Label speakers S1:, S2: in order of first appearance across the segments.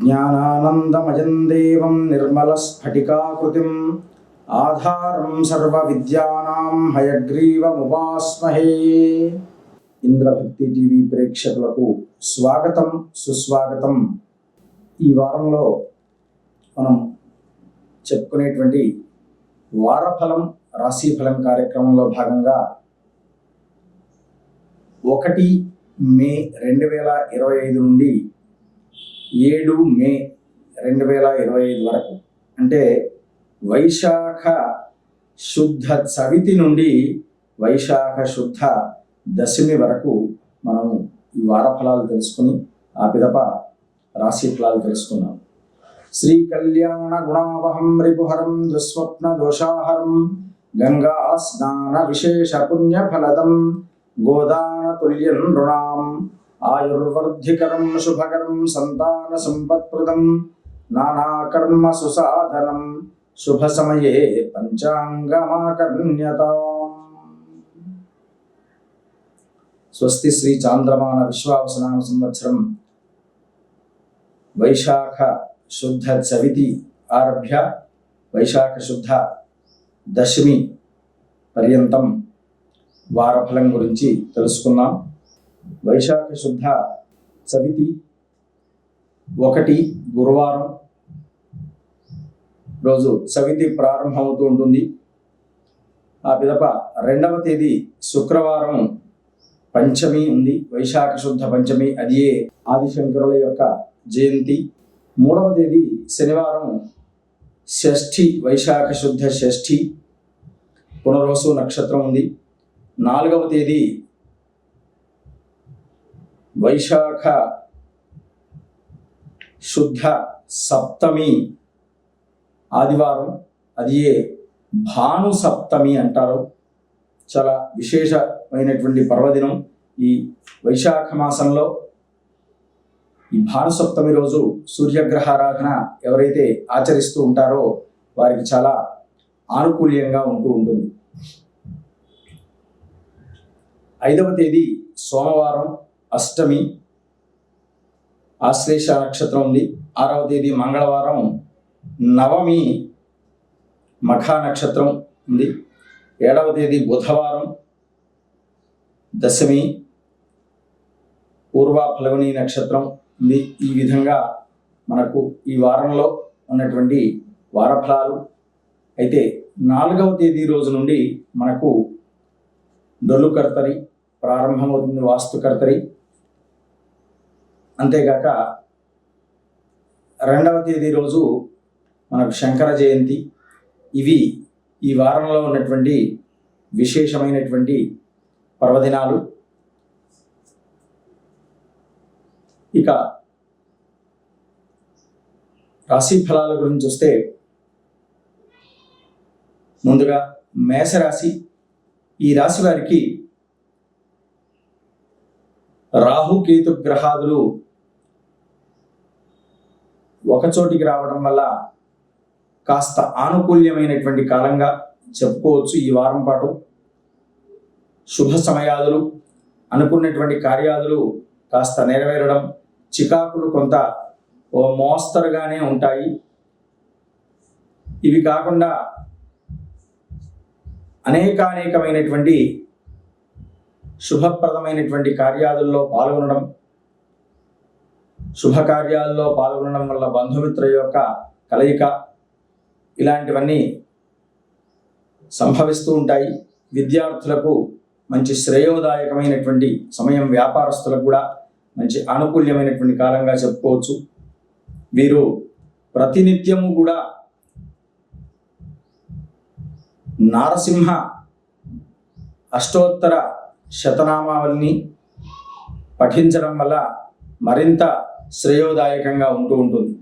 S1: జ్ఞానానందమయం దేవం నిర్మలస్ఫటికాకృతిం ఆధారం సర్వవిద్యానాం హయగ్రీవముపాస్మహే ఇంద్రభక్తి టీవీ ప్రేక్షకులకు స్వాగతం సుస్వాగతం. ఈ వారంలో మనం చెప్పుకునేటువంటి వారఫలం రాశిఫలం కార్యక్రమంలో భాగంగా ఒకటి మే రెండు వేల ఇరవై ఐదు నుండి ఏడు మే రెండు వేల ఇరవై ఐదు వరకు. అంటే వైశాఖ శుద్ధ చవితి నుండి వైశాఖ శుద్ధ దశమి వరకు మనము ఈ వార ఫలాలు తెలుసుకుని ఆ పిదప రాశి ఫలాలు తెలుసుకున్నాం. శ్రీ కళ్యాణ గుణావహం రిపుహరం దుస్వప్న దోషాహరం గంగా స్నాన విశేష పుణ్యఫలదం గోదాన తుల్యం నృణాం ఆయుర్వర్ధికరం శుభకరం సంతాన సంపత్ప్రదం నానాకర్మ సుసాధనం శుభ సమయే పంచాంగమాకర్ణ్యత. స్వస్తి శ్రీ చాంద్రమాన విశ్వావసనామ సంవత్సరం. వైశాఖ శుద్ధ చవితి ఆరభ్య వైశాఖ శుద్ధ దశమి పర్యంతం వారఫలం గురించి తెలుసుకుందాం. వైశాఖ శుద్ధ చవితి ఒకటి గురువారం రోజు చవితి ప్రారంభమవుతూ ఉంటుంది. ఆ పిదప రెండవ తేదీ శుక్రవారం పంచమి ఉంది. వైశాఖ శుద్ధ పంచమి అదియే ఆదిశంకరుల యొక్క జయంతి. మూడవ తేదీ శనివారం షష్ఠి వైశాఖ శుద్ధ షష్ఠి. పునర్వసు నక్షత్రం ఉంది. నాలుగవ తేదీ వైశాఖ శుద్ధ సప్తమి ఆదివారం అది భాను సప్తమి అంటారు. చాలా విశేషమైనటువంటి పర్వదినం ఈ వైశాఖ మాసంలో. ఈ భానుసప్తమి రోజు సూర్యగ్రహారాధన ఎవరైతే ఆచరిస్తూ ఉంటారో వారికి చాలా ఆనుకూల్యంగా ఉంటూ ఉంటుంది. ఐదవ తేదీ సోమవారం అష్టమి ఆశ్లేష నక్షత్రం ఉంది. ఆరవ తేదీ మంగళవారం నవమి మఖా నక్షత్రం ఉంది. ఏడవ తేదీ బుధవారం దశమి పూర్వ ఫలవని నక్షత్రం ఉంది. ఈ విధంగా మనకు ఈ వారంలో ఉన్నటువంటి వారఫలాలు. అయితే నాలుగవ తేదీ రోజు నుండి మనకు డొల్లు కర్తరి ప్రారంభమవుతుంది వాస్తు అంతేకాక అంతేగాక రెండవ తేదీ రోజు మనకు శంకర జయంతి. ఇవి ఈ వారంలో ఉన్నటువంటి విశేషమైనటువంటి పర్వదినాలు. ఇక రాశి ఫలాల గురించి వస్తే ముందుగా మేషరాశి. ఈ రాశి వారికి రాహుకేతు గ్రహాదులు ఒకచోటికి రావడం వల్ల కాస్త ఆనుకూల్యమైనటువంటి కాలంగా చెప్పుకోవచ్చు ఈ వారం పాటు. శుభ సమయాదులు అనుకున్నటువంటి కార్యాదులు కాస్త నెరవేరడం చికాకులు కొంత ఓ మోస్తరుగానే ఉంటాయి. ఇవి కాకుండా అనేకానేకమైనటువంటి శుభప్రదమైనటువంటి కార్యాదుల్లో పాల్గొనడం శుభకార్యాల్లో పాల్గొనడం వల్ల బంధుమిత్ర యొక్క కలయిక ఇలాంటివన్నీ సంభవిస్తూ ఉంటాయి. విద్యార్థులకు మంచి శ్రేయోదాయకమైనటువంటి సమయం వ్యాపారస్తులకు కూడా మంచి అనుకూల్యమైనటువంటి కాలంగా చెప్పుకోవచ్చు. వీరు ప్రతినిత్యము కూడా నారసింహ అష్టోత్తర శతనామావళిని పఠించడం వల్ల మరింత శ్రేయోదాయకంగా ఉంటూ ఉంటుంది.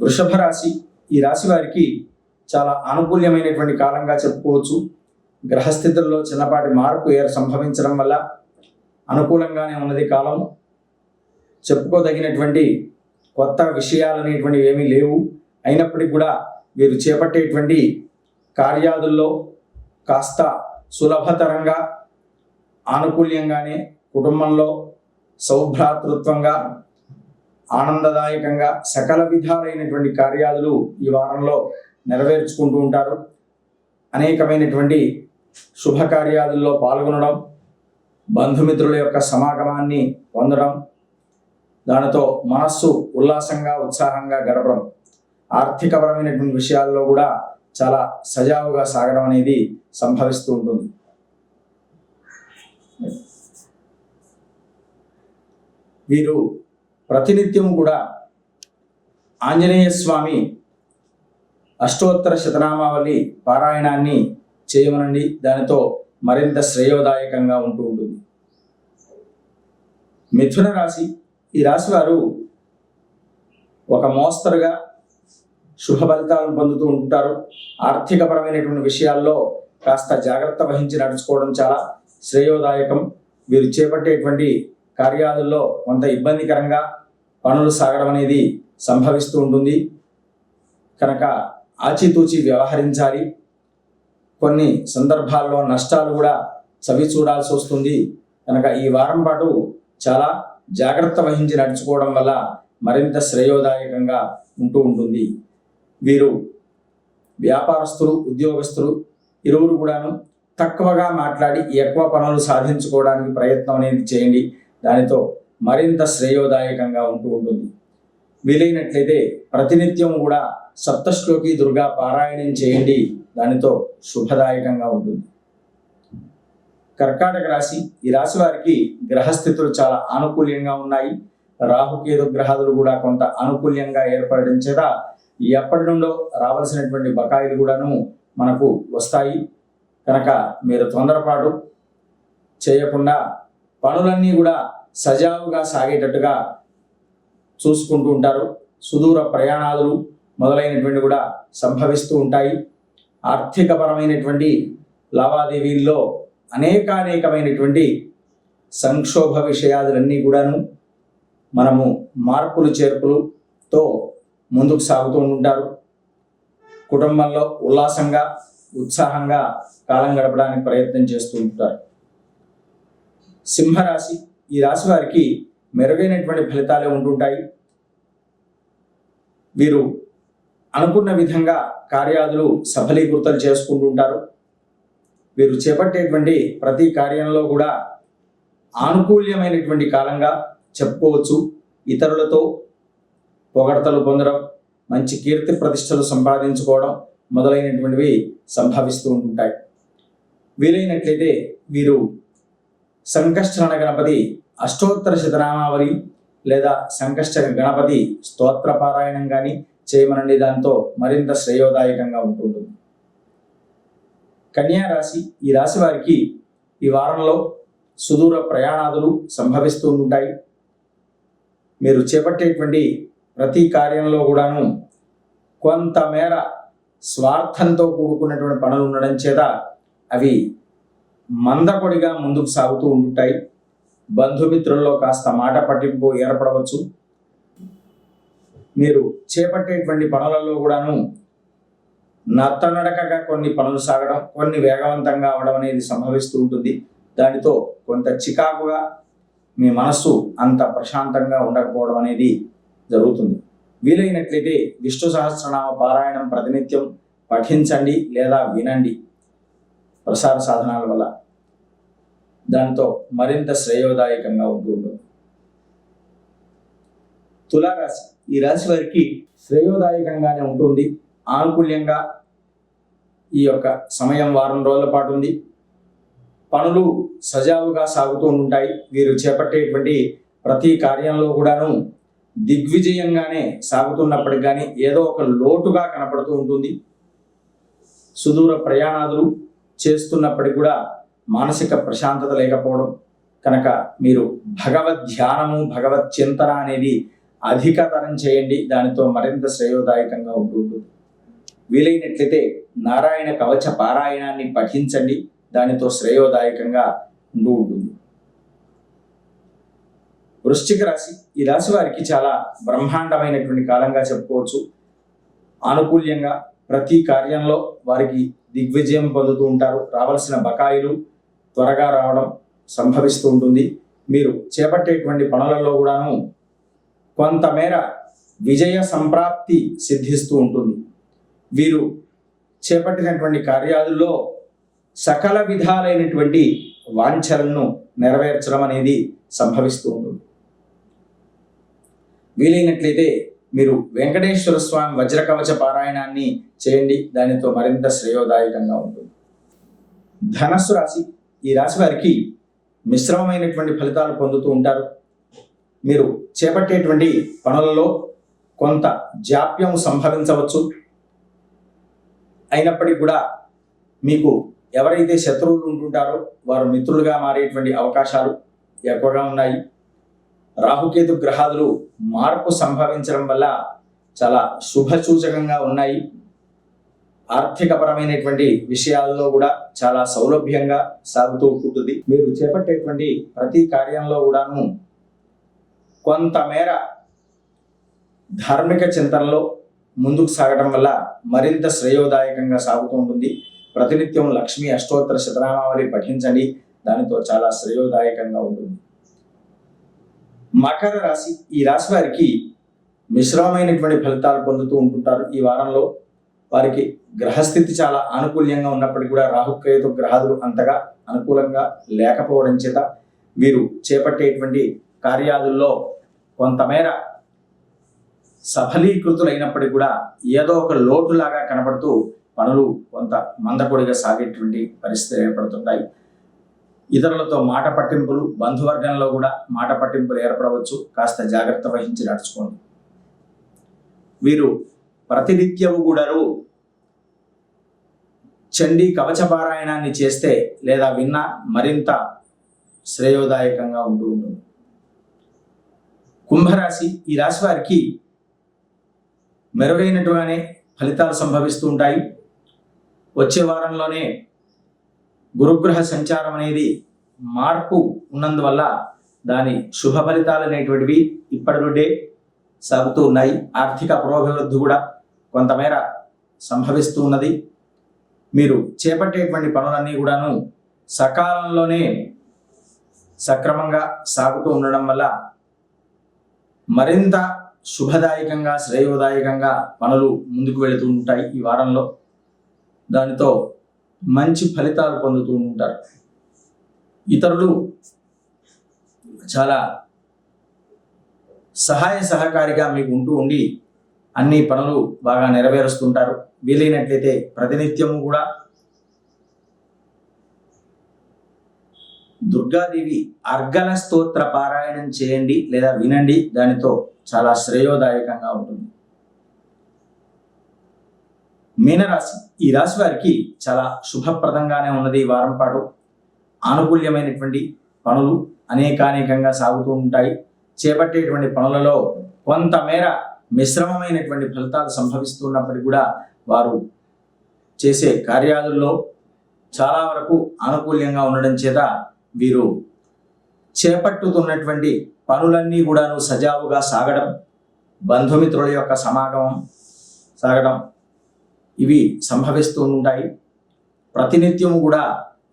S1: వృషభ రాశి ఈ రాశి వారికి చాలా అనుకూల్యమైనటువంటి కాలంగా చెప్పుకోవచ్చు. గ్రహస్థితుల్లో చిన్నపాటి మార్పు ఏర్ సంభవించడం వల్ల అనుకూలంగానే ఉన్నది కాలం. చెప్పుకోదగినటువంటి కొత్త విషయాలు అనేటువంటివి ఏమీ లేవు. అయినప్పటికీ కూడా వీరు చేపట్టేటువంటి కార్యాదుల్లో కాస్త సులభతరంగా ఆనుకూల్యంగానే కుటుంబంలో సౌభ్రాతృత్వంగా ఆనందదాయకంగా సకల విధాలైనటువంటి కార్యాలు ఈ వారంలో నెరవేర్చుకుంటూ ఉంటారు. అనేకమైనటువంటి శుభకార్యాలలో పాల్గొనడం బంధుమిత్రుల యొక్క సమాగమాన్ని పొందడం దానితో మనస్సు ఉల్లాసంగా ఉత్సాహంగా గడపడం ఆర్థికపరమైనటువంటి విషయాల్లో కూడా చాలా సజావుగా సాగడం అనేది సంభవిస్తూ ఉంటుంది. వీరు ప్రతినిత్యం కూడా ఆంజనేయ స్వామి అష్టోత్తర శతనామావళి పారాయణాన్ని చేయమనండి. దానితో మరింత శ్రేయోదాయకంగా ఉంటూ ఉంటుంది. మిథున రాశి ఈ రాశి వారు ఒక మోస్తరుగా శుభ ఫలితాలను పొందుతూ ఉంటారు. ఆర్థికపరమైనటువంటి విషయాల్లో కాస్త జాగ్రత్త వహించి నడుచుకోవడం చాలా శ్రేయోదాయకం. వీరు చేపట్టేటువంటి కార్యాలలో కొంత ఇబ్బందికరంగా పనులు సాగడం అనేది సంభవిస్తూ ఉంటుంది. కనుక ఆచితూచి వ్యవహరించాలి. కొన్ని సందర్భాల్లో నష్టాలు కూడా చవి చూడాల్సి వస్తుంది. కనుక ఈ వారం పాటు చాలా జాగ్రత్త వహించి నడుచుకోవడం వల్ల మరింత శ్రేయోదాయకంగా ఉంటూ ఉంటుంది. వీరు వ్యాపారస్తులు ఉద్యోగస్తులు ఇరువురు కూడాను తక్కువగా మాట్లాడి ఎక్కువ పనులు సాధించుకోవడానికి ప్రయత్నం అనేది చేయండి. దానితో మరింత శ్రేయోదాయకంగా ఉంటూ ఉంటుంది. వీలైనట్లయితే ప్రతినిత్యం కూడా సప్తశ్లోకి దుర్గా పారాయణం చేయండి. దానితో శుభదాయకంగా ఉంటుంది. కర్కాటక రాశి ఈ రాశి వారికి గ్రహస్థితులు చాలా ఆనుకూల్యంగా ఉన్నాయి. రాహుకేతు గ్రహాదులు కూడా కొంత అనుకూల్యంగా ఏర్పడడం చేత ఎప్పటి నుండో రావాల్సినటువంటి బకాయిలు కూడాను మనకు వస్తాయి. కనుక మీరు తొందరపాటు చేయకుండా పనులన్నీ కూడా సజావుగా సాగేటట్టుగా చూసుకుంటూ ఉంటారు. సుదూర ప్రయాణాలు మొదలైనటువంటి కూడా సంభవిస్తూ ఉంటాయి. ఆర్థికపరమైనటువంటి లావాదేవీల్లో అనేకానేకమైనటువంటి సంక్షోభ విషయాలన్నీ కూడాను మనము మార్పులు చేర్పులతో ముందుకు సాగుతూ ఉంటారు. కుటుంబంలో ఉల్లాసంగా ఉత్సాహంగా కాలం గడపడానికి ప్రయత్నం చేస్తూ ఉంటారు. సింహరాశి ఈ రాశి వారికి మెరుగైనటువంటి ఫలితాలే ఉంటుంటాయి. వీరు అనుకున్న విధంగా కార్యాదులు సఫలీకృతలు చేసుకుంటుంటారు. వీరు చేపట్టేటువంటి ప్రతి కార్యంలో కూడా ఆనుకూల్యమైనటువంటి కాలంగా చెప్పుకోవచ్చు. ఇతరులతో పొగడతలు పొందడం మంచి కీర్తి ప్రతిష్టలు సంపాదించుకోవడం మొదలైనటువంటివి సంభవిస్తూ ఉంటుంటాయి. వీలైనట్లయితే వీరు సంకష్టన గణపతి అష్టోత్తర శతనామావళి లేదా సంకష్ట గణపతి స్తోత్ర పారాయణం కానీ చేయమనండి. దాంతో మరింత శ్రేయోదాయకంగా ఉంటుంది కన్యా రాశి ఈ రాశి వారికి ఈ వారంలో సుదూర ప్రయాణాదులు సంభవిస్తూ ఉంటాయి. మీరు చేపట్టేటువంటి ప్రతి కార్యంలో కూడాను కొంతమేర స్వార్థంతో కూడుకున్నటువంటి పనులు ఉండడం చేత అవి మందకొడిగా ముందుకు సాగుతూ ఉంటాయి. బంధుమిత్రుల్లో కాస్త మాట పట్టింపు ఏర్పడవచ్చు. మీరు చేపట్టేటువంటి పనులలో కూడాను నత్తనడకగా కొన్ని పనులు సాగడం కొన్ని వేగవంతంగా అవడం అనేది సంభవిస్తూ ఉంటుంది. దానితో కొంత చికాకుగా మీ మనస్సు అంత ప్రశాంతంగా ఉండకపోవడం అనేది జరుగుతుంది. వీలైనట్లయితే విష్ణు సహస్రనామ పారాయణం ప్రతినిత్యం పఠించండి లేదా వినండి. ప్రసార సాధనాల వల్ల దాంతో మరింత శ్రేయోదాయకంగా ఉంటూ ఉంటుంది. తులారాశి ఈ రాశి వారికి శ్రేయోదాయకంగానే ఉంటుంది. ఆనుకూల్యంగా ఈ యొక్క సమయం వారం రోజుల పాటు ఉంది. పనులు సజావుగా సాగుతూ ఉంటాయి. వీరు చేపట్టేటువంటి ప్రతి కార్యంలో కూడాను దిగ్విజయంగానే సాగుతున్నప్పటికి కానీ ఏదో ఒక లోటుగా కనపడుతూ ఉంటుంది. సుదూర ప్రయాణాలు చేస్తున్నప్పటికి కూడా మానసిక ప్రశాంతత లేకపోవడం కనుక మీరు భగవద్ ధ్యానము భగవత్ చింతన అనేది అధికతరం చేయండి. దానితో మరింత శ్రేయోదాయకంగా ఉంటుంది. వీలైనట్లయితే నారాయణ కవచ పారాయణాన్ని పఠించండి. దానితో శ్రేయోదాయకంగా ఉంటూ ఉంటుంది. వృశ్చిక రాశి ఈ రాశి వారికి చాలా బ్రహ్మాండమైనటువంటి కాలంగా చెప్పుకోవచ్చు. ఆనుకూల్యంగా ప్రతి కార్యంలో వారికి దిగ్విజయం పొందుతూ ఉంటారు. రావాల్సిన బకాయిలు త్వరగా రావడం సంభవిస్తూ ఉంటుంది. మీరు చేపట్టేటువంటి పనులలో కూడాను కొంతమేర విజయ సంప్రాప్తి సిద్ధిస్తూ ఉంటుంది. వీరు చేపట్టినటువంటి కార్యాలలో సకల విధాలైనటువంటి వాంఛలను నెరవేర్చడం అనేది సంభవిస్తూ ఉంటుంది. వీలైనట్లయితే మీరు వెంకటేశ్వర స్వామి వజ్రకవచ పారాయణాన్ని చేయండి. దానితో మరింత శ్రేయోదాయకంగా ఉంటుంది. ధనస్సు రాశి ఈ రాశి వారికి మిశ్రమమైనటువంటి ఫలితాలు పొందుతూ ఉంటారు. మీరు చేపట్టేటువంటి పనులలో కొంత జాప్యం సంభవించవచ్చు. అయినప్పటికీ కూడా మీకు ఎవరైతే శత్రువులు ఉంటుంటారో వారు మిత్రులుగా మారేటువంటి అవకాశాలు ఎక్కువగా ఉన్నాయి. రాహుకేతు గ్రహాదులు మార్పు సంభవించడం వల్ల చాలా శుభ సూచకంగా ఉన్నాయి. ఆర్థికపరమైనటువంటి విషయాల్లో కూడా చాలా సౌలభ్యంగా సాగుతూ ఉంటుంది. మీరు చేపట్టేటువంటి ప్రతి కార్యంలో కూడాను కొంతమేర ధార్మిక చింతనలో ముందుకు సాగడం వల్ల మరింత శ్రేయోదాయకంగా సాగుతూ ఉంటుంది. ప్రతినిత్యం లక్ష్మీ అష్టోత్తర శతనామావళి పఠించండి. దానితో చాలా శ్రేయోదాయకంగా ఉంటుంది. మకర రాశి ఈ రాశి వారికి మిశ్రమైనటువంటి ఫలితాలు పొందుతూ ఉంటుంటారు. ఈ వారంలో వారికి గ్రహస్థితి చాలా ఆనుకూల్యంగా ఉన్నప్పటికీ కూడా రాహుక్రయతో గ్రహాదులు అంతగా అనుకూలంగా లేకపోవడం చేత వీరు చేపట్టేటువంటి కార్యాదుల్లో కొంతమేర సఫలీకృతులైనప్పటికీ కూడా ఏదో ఒక లోటులాగా కనబడుతూ పనులు కొంత మందకొడిగా సాగేటువంటి పరిస్థితులు ఏర్పడుతుంటాయి. ఇతరులతో మాట పట్టింపులు బంధువర్గంలో కూడా మాట పట్టింపులు ఏర్పడవచ్చు. కాస్త జాగ్రత్త వహించి నడుచుకోండి. వీరు ప్రతినిత్యము కూడాను చండీ కవచ పారాయణాన్ని చేస్తే లేదా విన్నా మరింత శ్రేయోదాయకంగా ఉంటూ ఉంటుంది. కుంభరాశి ఈ రాశి వారికి మెరుగైనటువనే ఫలితాలు సంభవిస్తూ ఉంటాయి. వచ్చే వారంలోనే గురుగ్రహ సంచారం అనేది మార్పు ఉన్నందువల్ల దాని శుభ ఫలితాలు అనేటువంటివి ఇప్పటి నుండే సాగుతూ ఉన్నాయి. ఆర్థిక పురోభివృద్ధి కూడా కొంతమేర సంభవిస్తూ ఉన్నది. మీరు చేపట్టేటువంటి పనులన్నీ కూడాను సకాలంలోనే సక్రమంగా సాగుతూ ఉండడం వల్ల మరింత శుభదాయకంగా శ్రేయోదాయకంగా పనులు ముందుకు వెళుతూ ఉంటాయి ఈ వారంలో. దానితో మంచి ఫలితాలు పొందుతూ ఉంటారు. ఇతరులు చాలా సహాయ సహకారిగా మీకు ఉంటూ ఉండి అన్ని పనులు బాగా నెరవేరుస్తుంటారు. వీలైనట్లయితే ప్రతినిత్యము కూడా దుర్గాదేవి అర్గల స్తోత్ర పారాయణం చేయండి లేదా వినండి. దానితో చాలా శ్రేయోదాయకంగా ఉంటుంది. మీనరాశి. ఈ రాశి వారికి చాలా శుభప్రదంగానే ఉన్నది ఈ వారం పాటు. ఆనుకూల్యమైనటువంటి పనులు అనేకానేకంగా సాగుతూ ఉంటాయి. చేపట్టేటువంటి పనులలో కొంతమేర మిశ్రమమైనటువంటి ఫలితాలు సంభవిస్తున్నప్పటికీ కూడా వారు చేసే కార్యాలలో చాలా వరకు ఆనుకూల్యంగా ఉండడం చేత వీరు చేపట్టుతున్నటువంటి పనులన్నీ కూడాను సజావుగా సాగడం బంధుమిత్రుల యొక్క సమాగమం సాగడం ఇవి సంభవిస్తూ ఉంటాయి ప్రతినిత్యము కూడా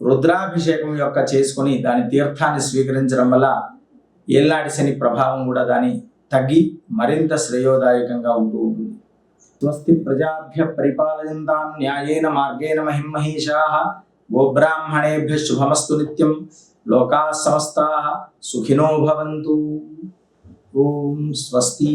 S1: రుద్రాభిషేకం యొక్క చేసుకొని దాని తీర్థాన్ని స్వీకరించడం వల్ల ఏళ్ళనాటి శని ప్రభావం కూడా దాని తగ్గి మరింత శ్రేయోదాయకంగా ఉంటూ ఉంటుంది. స్వస్తి ప్రజాభ్య పరిపాలయంతాం న్యాయేన మార్గేణ మహిమహీషా గోబ్రాహ్మణేభ్య శుభమస్తు నిత్యం లోకా సమస్తా సుఖినో భవంతు. ఓం స్వస్తి.